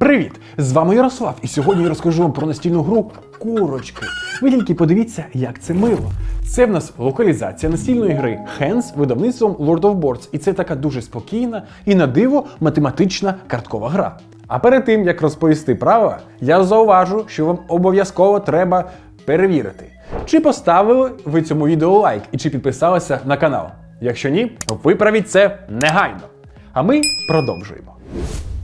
Привіт! З вами Ярослав, і сьогодні я розкажу вам про настільну гру Курочки. Ви тільки подивіться, як це мило. Це в нас локалізація настільної гри Hands видавництвом Lord of Boards. І це така дуже спокійна і на диво математична карткова гра. А перед тим як розповісти правила, я зауважу, що вам обов'язково треба перевірити, чи поставили ви цьому відео лайк і чи підписалися на канал. Якщо ні, виправіть це негайно. А ми продовжуємо.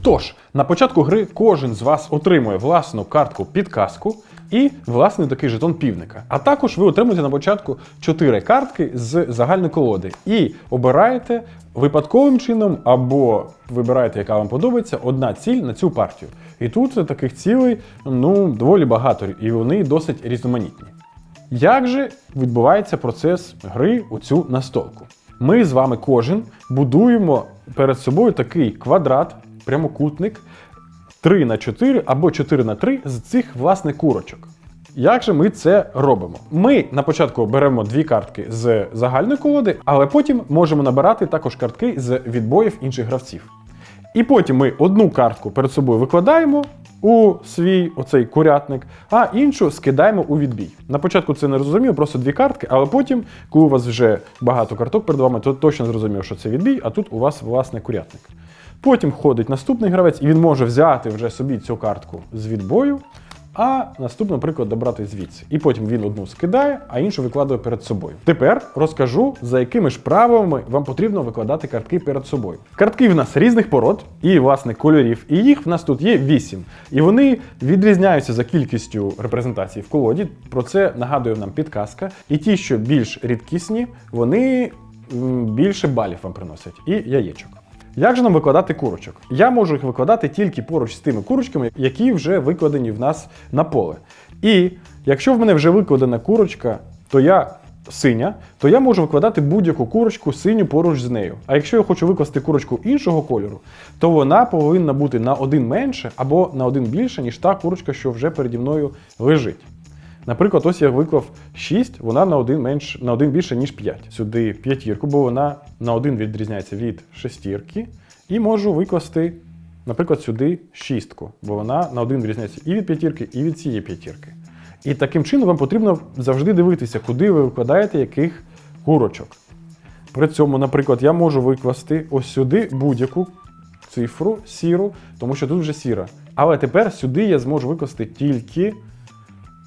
Тож, на початку гри кожен з вас отримує власну картку підказку і власний такий жетон півника. А також ви отримуєте на початку 4 картки з загальної колоди і обираєте випадковим чином або вибираєте, яка вам подобається, одна ціль на цю партію. І тут таких цілей ну, доволі багато, і вони досить різноманітні. Як же відбувається процес гри у цю настолку? Ми з вами кожен будуємо перед собою такий квадрат, прямокутник 3 на 4 або 4 на 3 з цих власне курочок. Як же ми це робимо? Ми на початку беремо дві картки з загальної колоди, але потім можемо набирати також картки з відбоїв інших гравців. І потім ми одну картку перед собою викладаємо у свій оцей курятник, а іншу скидаємо у відбій. На початку це не розуміло, просто дві картки, але потім, коли у вас вже багато карток перед вами, то точно зрозуміло, що це відбій, а тут у вас власне курятник. Потім ходить наступний гравець, і він може взяти вже собі цю картку з відбою, а наступну, наприклад, добрати звідси. І потім він одну скидає, а іншу викладає перед собою. Тепер розкажу, за якими ж правилами вам потрібно викладати картки перед собою. Картки в нас різних пород і, власне, кольорів, і їх в нас тут є 8. І вони відрізняються за кількістю репрезентацій в колоді. Про це нагадує нам підказка. І ті, що більш рідкісні, вони більше балів вам приносять і яєчок. Як же нам викладати курочок? Я можу їх викладати тільки поруч з тими курочками, які вже викладені в нас на поле. І якщо в мене вже викладена курочка, то я синя, то я можу викладати будь-яку курочку синю поруч з нею. А якщо я хочу викласти курочку іншого кольору, то вона повинна бути на один менше або на один більше, ніж та курочка, що вже переді мною лежить. Наприклад, ось я виклав 6, вона на один менш, на один більше, ніж 5. Сюди п'ятірку, бо вона на один відрізняється від шестірки. І можу викласти, наприклад, сюди шістку, бо вона на один відрізняється і від п'ятірки, і від цієї п'ятірки. І таким чином вам потрібно завжди дивитися, куди ви викладаєте яких курочок. При цьому, наприклад, я можу викласти ось сюди будь-яку цифру сіру, тому що тут вже сіра. Але тепер сюди я зможу викласти тільки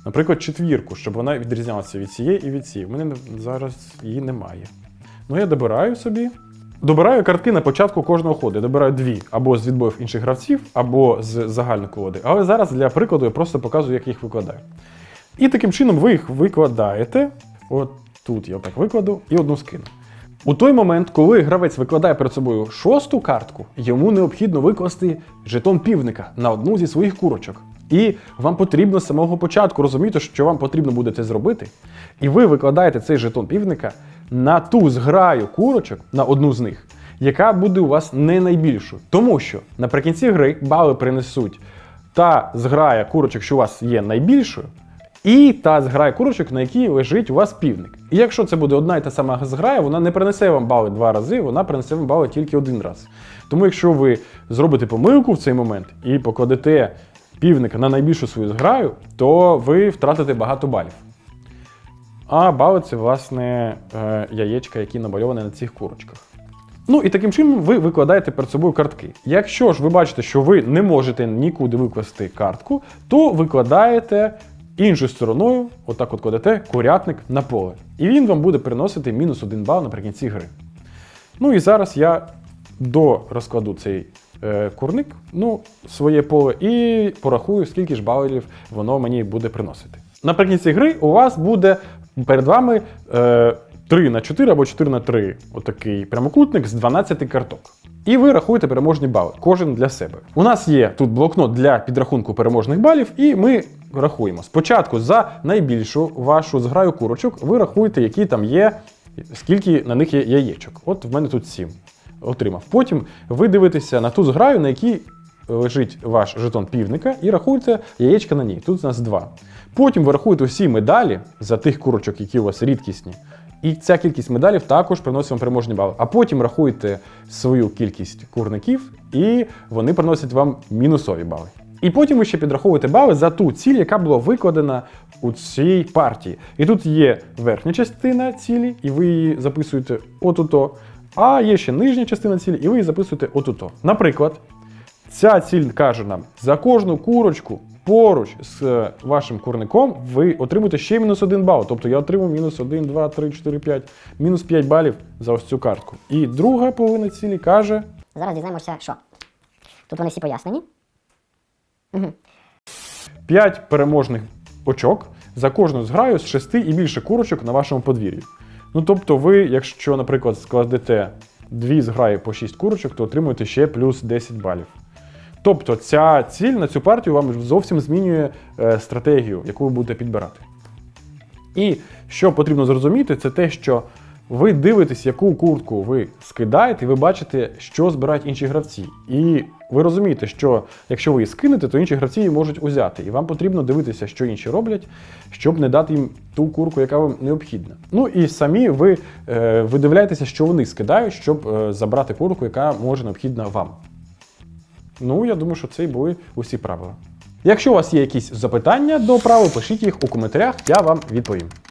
Наприклад, четвірку, щоб вона відрізнялася від цієї і від цієї. У мене зараз її немає. Ну, я добираю собі. Добираю картки на початку кожного ходу. Я добираю дві або з відбоїв інших гравців, або з загальної колоди. Але зараз для прикладу я просто показую, як їх викладаю. І таким чином ви їх викладаєте. От тут я так викладу і одну скину. У той момент, коли гравець викладає перед собою шосту картку, йому необхідно викласти жетон півника на одну зі своїх курочок. І вам потрібно з самого початку розуміти, що вам потрібно буде це зробити. І ви викладаєте цей жетон півника на ту зграю курочок, на одну з них, яка буде у вас не найбільшою. Тому що наприкінці гри бали принесуть та зграя курочок, що у вас є найбільшою, і та зграя курочок, на якій лежить у вас півник. І якщо це буде одна і та сама зграя, вона не принесе вам бали два рази, вона принесе вам бали тільки один раз. Тому якщо ви зробите помилку в цей момент і покладете півника на найбільшу свою зграю, то ви втратите багато балів. А бали це, власне, е, яєчка, які намальовані на цих курочках. Ну і таким чином ви викладаєте перед собою картки. Якщо ж ви бачите, що ви не можете нікуди викласти картку, то викладаєте іншою стороною, отак от кладете курятник на поле. І він вам буде приносити мінус один бал наприкінці гри. Ну і зараз я до розкладу цей курник, ну, своє поле, і порахую, скільки ж балів воно мені буде приносити. Наприкінці гри у вас буде перед вами е, 3 на 4 або 4 на 3 отакий прямокутник з 12 карток. І ви рахуєте переможні бали, кожен для себе. У нас є тут блокнот для підрахунку переможних балів, і ми рахуємо. Спочатку за найбільшу вашу зграю курочок ви рахуєте, які там є, скільки на них є яєчок. От в мене тут 7 отримав. Потім ви дивитеся на ту зграю, на якій лежить ваш жетон півника, і рахуєте яєчка на ній. Тут у нас два. Потім ви рахуєте всі медалі за тих курочок, які у вас рідкісні, І ця кількість медалів також приносить вам переможні бали. А потім рахуйте свою кількість курників, і вони приносять вам мінусові бали. І потім ви ще підраховуєте бали за ту ціль, яка була викладена у цій партії. І тут є верхня частина цілі, і ви її записуєте отуто. А є ще нижня частина цілі, і ви її записуєте отуто. Наприклад, ця ціль каже нам: за кожну курочку поруч з е, вашим курником ви отримуєте ще мінус один бал. Тобто я отримав мінус 1, 2, 3, 4, 5, мінус 5 балів за ось цю картку. І друга половина цілі каже: Зараз дізнаємося, що. Тут вони всі пояснені. 5 переможних очок за кожну зграю з 6 і більше курочок на вашому подвір'ї. Ну тобто, ви, якщо, наприклад, складете дві зграї по 6 курочок, то отримуєте ще плюс 10 балів. Тобто ця ціль на цю партію вам зовсім змінює е, стратегію, яку ви будете підбирати. І що потрібно зрозуміти, це те, що ви дивитесь, яку куртку ви скидаєте, і ви бачите, що збирають інші гравці. І ви розумієте, що якщо ви її скинете, то інші гравці її можуть узяти. І вам потрібно дивитися, що інші роблять, щоб не дати їм ту курку, яка вам необхідна. Ну і самі ви е, видивляєтеся, що вони скидають, щоб е, забрати курку, яка може необхідна вам. Ну, я думаю, що це і були усі правила. Якщо у вас є якісь запитання до правил, пишіть їх у коментарях, я вам відповім.